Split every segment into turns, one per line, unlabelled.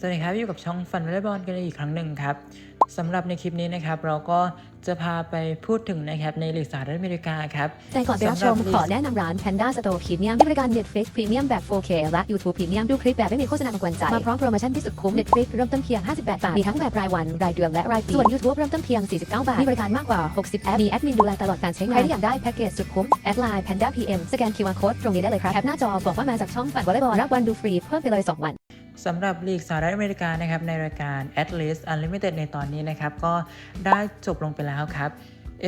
สวัสดีครับอยู่กับช่องฟันวอลเลย์บอลกันอีกครั้งหนึ่งครับสำหรับในคลิปนี้นะครับ เราก็จะพาไปพูดถึงนะครับในลีกสหรัฐอเมริกาครับ
แต่ก่อนไปรับชม
สำหรับ
ขอแนะนำร้าน Panda Store Premium ที่บริการ Netflix Premium แบบ 4K และ YouTube Premium ดูคลิปแบบไม่มีโฆษณามากวนใจ มาพร้อมโปรโมชั่นที่สุดคุ้ม Netflix เริ่มต้นเพียง 58 บาท มีทั้งแบบรายวัน รายเดือนและรายปี ส่วน YouTube เริ่มต้นเพียง 49 บาท มีบริการมากกว่า 60 แอป มีแอดมินดูแลตลอดการใช้งาน ใครที่อยากได้แพ็กเกจสุดคุ้ม แอดไลน์ Panda PM สแกน QR Code ตรงนี้ได้เลยครับแคปหน้าจอบอกว่ามาจากช่องฝันวอลเลย์บอลรับวันดูฟรีเพิ่มไปเลย 2 วัน
สำหรับลีกสหรัฐอเมริกานะครับในรายการ At Least Unlimited ในตอนนี้นะครับก็ได้จบลงไปแล้วครับ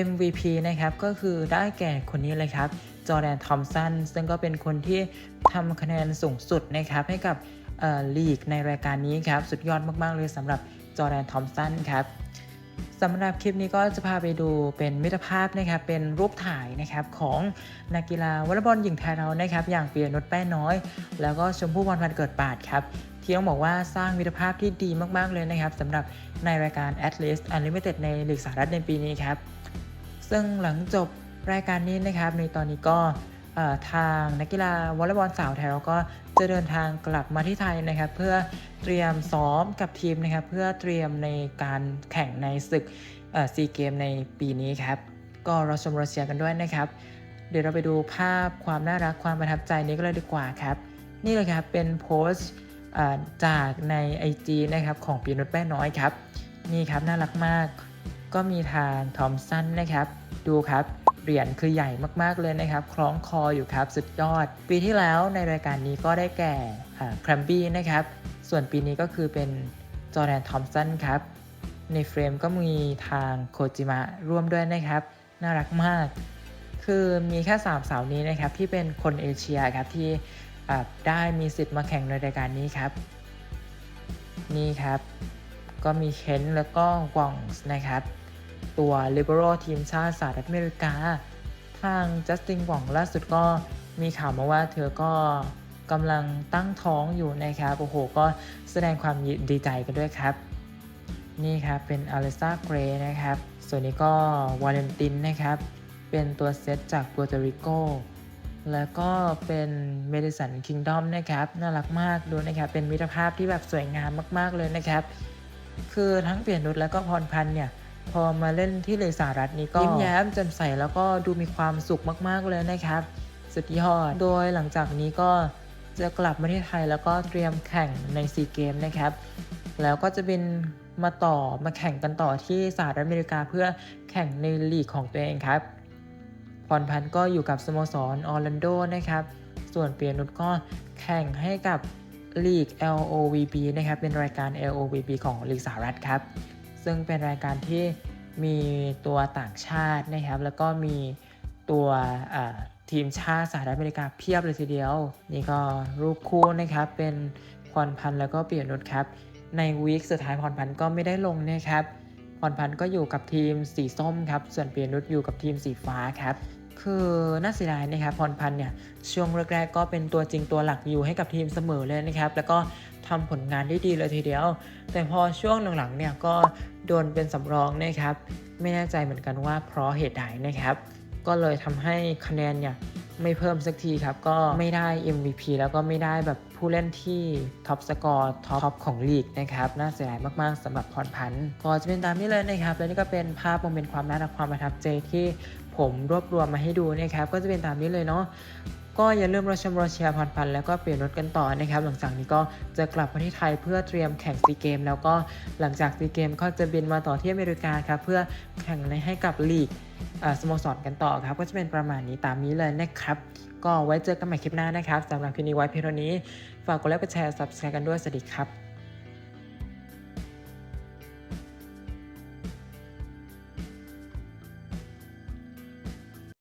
MVP นะครับก็คือได้แก่คนนี้เลยครับจอแดนทอมสันซึ่งก็เป็นคนที่ทำคะแนนสูงสุดนะครับให้กับลีกในรายการนี้ครับ สุดยอดมาก ๆ เลยสำหรับจอแดนทอมสันครับ สำหรับคลิปนี้ก็จะพาไปดูเป็นมิตรภาพนะครับเป็นรูปถ่ายนะครับของนักกีฬาวอลเลย์บอลหญิงไทยเรานะครับ อย่างเปียนุชแป้นน้อย แล้วก็ชมพู่พรพันเกิดปาดครับที่ต้องบอกว่าสร้างมิตรภาพที่ดีมากๆเลยนะครับสำหรับในรายการ At Least Unlimited ในลีกสหรัฐในปีนี้ครับ ซึ่งหลังจบรายการนี้นะครับในตอนนี้ก็ทางนักกีฬาวอลเลย์บอลสาวไทยเราก็ จะเดินทางกลับมาที่ไทยนะครับเพื่อเตรียมซ้อมกับทีมนะครับเพื่อเตรียมในการแข่งในศึกซีเกมในปีนี้ครับก็เราชมเราเชียร์กันด้วยนะครับ เดี๋ยวเราไปดูภาพความน่ารักความประทับใจนี้ก็เลยดีกว่าครับ นี่เลยครับเป็นโพสต์จากใน IG นะครับของปีนุชแป้นน้อยครับนี่ครับน่ารักมาก ก็มีทางทอมสันนะครับ ดูครับ เหรียญคือใหญ่มากๆเลยนะครับ คล้องคออยู่ครับสุดยอด ปีที่แล้วในรายการนี้ก็ได้แก่แครมบี้นะครับ ส่วนปีนี้ก็คือเป็นจอแดนทอมสันครับ ในเฟรมก็มีทางโคจิมะร่วมด้วยนะครับ น่ารักมาก คือมีแค่สามสาวนี้นะครับ ที่เป็นคนเอเชียครับที่ได้มีสิทธิ์มาแข่งในรายการนี้ครับ นี่ครับ ก็มีเคนแล้วก็วองนะครับ ตัวลิเบอรัลทีมชาติสหรัฐอเมริกา ทางจัสตินหว่องล่าสุดก็มีข่าวมาว่าเธอก็กำลังตั้งท้องอยู่นะครับ โอ้โห ก็แสดงความดีใจกันด้วยครับ นี่ครับเป็นอเลซ่าเกรนะครับ ส่วนนี้ก็วาเลนตินนะครับ เป็นตัวเซตจากปัวโตริโก แล้วก็เป็นเมดิสันคิงดอมนะครับ น่ารักมากดูนะครับ เป็นมิตรภาพที่แบบสวยงามมาก ๆเลยนะครับ คือทั้งเปลี่ยนนุชแล้วก็พรพันธ์เนี่ย พอมาเล่นที่เลสารัฐนี้ก็ยิ้มแย้มแจ่มใสแล้วก็ดูมีความสุขมากๆเลยนะครับ สุดยอด โดยหลังจากนี้ก็จะกลับมาที่ไทยแล้วก็เตรียมแข่งในซีเกมนะครับ แล้วก็จะเป็นมาต่อมาแข่งกันต่อที่สหรัฐอเมริกาเพื่อแข่งในลีกของตัวเองครับพรพันธ์ก็อยู่กับสโมสรออร์แลนโดนะครับ ส่วนเปียนุชก็แข่งให้กับลีก LOVB นะครับ เป็นรายการ LOVB ของลีกสหรัฐครับ ซึ่งเป็นรายการที่มีตัวต่างชาตินะครับ แล้วก็มีตัวทีมชาติสหรัฐอเมริกาเพียบเลยทีเดียว นี่ก็รูปคู่นะครับ เป็นพรพันธ์แล้วก็เปียนุชครับ ในวีคสุดท้ายพรพันธ์ก็ไม่ได้ลงนะครับพรพันธ์ก็อยู่กับทีมสีส้มครับ ส่วนเปียนุชอยู่กับทีมสีฟ้าครับ คือน่าเสียดายนะครับพรพันธ์เนี่ยช่วงแรกๆก็เป็นตัวจริงตัวหลักอยู่ให้กับทีมเสมอเลยนะครับ แล้วก็ ทำผลงานได้ดีเลยทีเดียว แต่พอช่วงหลังๆเนี่ยก็โดนเป็นสำรองนะครับ ไม่แน่ใจเหมือนกันว่าเพราะเหตุใดนะครับ ก็เลยทำให้คะแนนเนี่ยไม่เพิ่มสักทีครับ ก็ไม่ได้ MVP แล้วก็ไม่ได้แบบผู้เล่นที่ท็อปสกอร์ท็อปของลีกนะครับ น่าเสียดายมากๆสำหรับพรพันธ์ก็จะเป็นตามนี้เลยนะครับ และนี่ก็เป็นภาพโมเมนต์ความน่ารักความประทับใจที่ผมรวบรวมมาให้ดูนะครับ ก็จะเป็นตามนี้เลยเนาะ ก็อย่าลืมรอชมรอเชียร์พรพันแล้วก็เปลี่ยนรถกันต่อนะครับ หลังจากนี้ก็จะกลับมาที่ไทยเพื่อเตรียมแข่งซีเกม แล้วก็หลังจากซีเกมก็จะบินมาต่อที่อเมริกาครับเพื่อแข่งในให้กับลีกอ่าสโมสรกันต่อครับ ก็จะเป็นประมาณนี้ตามนี้เลยนะครับ ก็ไว้เจอกันใหม่คลิปหน้านะครับสำหรับคลิปนี้ไว้เพียงเท่านี้ ฝากกดไลค์กดแชร์ subscribe กันด้วยสวัสดีครับ